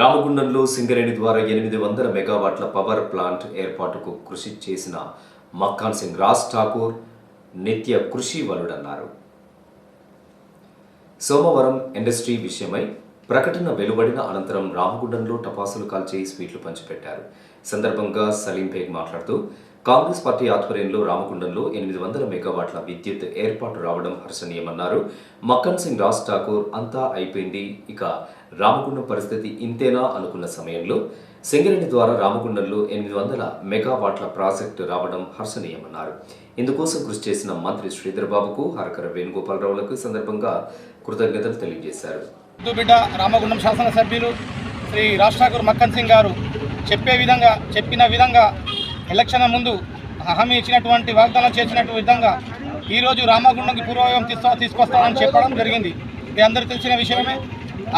రామగుండంలో సింగరేణి ద్వారా ఎనిమిది వందల మెగావాట్ల పవర్ ప్లాంట్ ఏర్పాటుకు కృషి చేసిన మక్కాన్ సింగ్ రాజ్ ఠాకూర్ నిత్య కృషి వలుడన్నారు. సోమవారం ఇండస్ట్రీ విషయమై ప్రకటన వెలువడిన అనంతరం రామగుండంలో టపాసులు కాల్చి స్వీట్లు పంచిపెట్టారు. సందర్భంగా సలీం బేగ్ మాట్లాడుతూ కాంగ్రెస్ పార్టీ ఆధ్వర్యంలో రామగుండంలో ఎనిమిది వందల మెగావాట్ల విద్యుత్ ఏర్పాటు రావడం హర్షణీయమన్నారు. మక్కన్ సింగ్ రాజ్ ఠాకూర్ అంతా అయిపోయింది. ఇక రామగుండం పరిస్థితి ఇంతేనా అనుకున్న సమయంలో సింగరేణి ద్వారా రామగుండంలో ఎనిమిది వందల మెగావాట్ల ప్రాజెక్టు రావడం హర్షణీయమన్నారు. ఇందుకోసం కృషి చేసిన మంత్రి శ్రీధర్బాబుకు హరకర వేణుగోపాలరావులకు ఈ సందర్భంగా కృతజ్ఞతలు తెలియజేశారు. బిడ్డ రామగుండం శాసనసభ్యులు శ్రీ రాష్ట్రాకూర్ మక్కన్ సింగ్ గారు చెప్పే విధంగా చెప్పిన విధంగా ఎలక్షన్ ముందు హామీ ఇచ్చినటువంటి వాగ్దానం చేసినట్టు విధంగా ఈరోజు రామగుండంకి పూర్వయోగం తీసుకో తీసుకొస్తామని చెప్పడం జరిగింది. ఇది అందరికీ తెలిసిన విషయమే.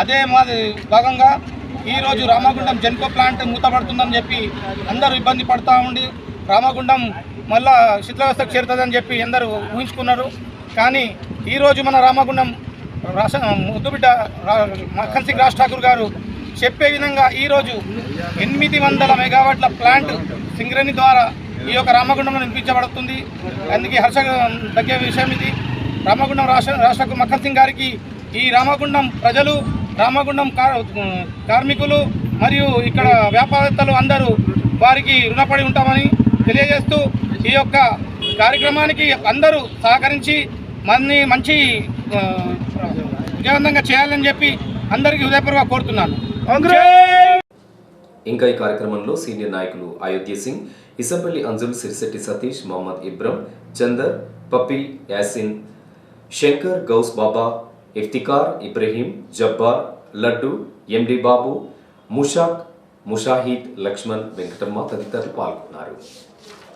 అదే మాది భాగంగా ఈరోజు రామగుండం జెన్కో ప్లాంట్ మూతపడుతుందని చెప్పి అందరూ ఇబ్బంది పడుతూ ఉండి రామగుండం మళ్ళా శిథిలావస్థకు చేరుతుందని చెప్పి అందరూ ఊహించుకున్నారు. కానీ ఈరోజు మన రామగుండం రాష్ట్ర ముద్దుబిడ్డ రా- మక్కన్ సింగ్ రాజ్ ఠాకూర్ గారు చెప్పే విధంగా ఈరోజు ఎనిమిది వందల మెగావాట్ల ప్లాంట్ సింగరేణి ద్వారా ఈ యొక్క రామగుండంలో నిర్మించబడుతుంది. అందుకే హర్ష తగ్గే విషయం ఇది. రామగుండం రాష్ట్ర రాష్ట్రకు మక్కన్ సింగ్ గారికి ఈ రామగుండం ప్రజలు రామగుండం కార్ కార్మికులు మరియు ఇక్కడ వ్యాపారవేత్తలు అందరూ వారికి రుణపడి ఉంటామని తెలియజేస్తూ ఈ యొక్క కార్యక్రమానికి అందరూ సహకరించి మన్ని మంచి విజయవంతంగా చేయాలని చెప్పి అందరికీ హృదయపూర్వక కోరుతున్నాను. ఇంకా ఈ కార్యక్రమంలో సీనియర్ నాయకులు అయోధ్య సింగ్ ఇసంపల్లి అంజుల్ సిరిశెట్టి సతీష్ మహమ్మద్ ఇబ్రం చందర్ పప్పి యాసిన్ శంకర్ గౌస్ బాబా ఇఫ్తికార్ ఇబ్రహీం జబ్బార్ లడ్డు ఎండి బాబు ముషాక్ ముషాహిద్ లక్ష్మణ్ వెంకటమ్మ తదితరులు పాల్గొన్నారు.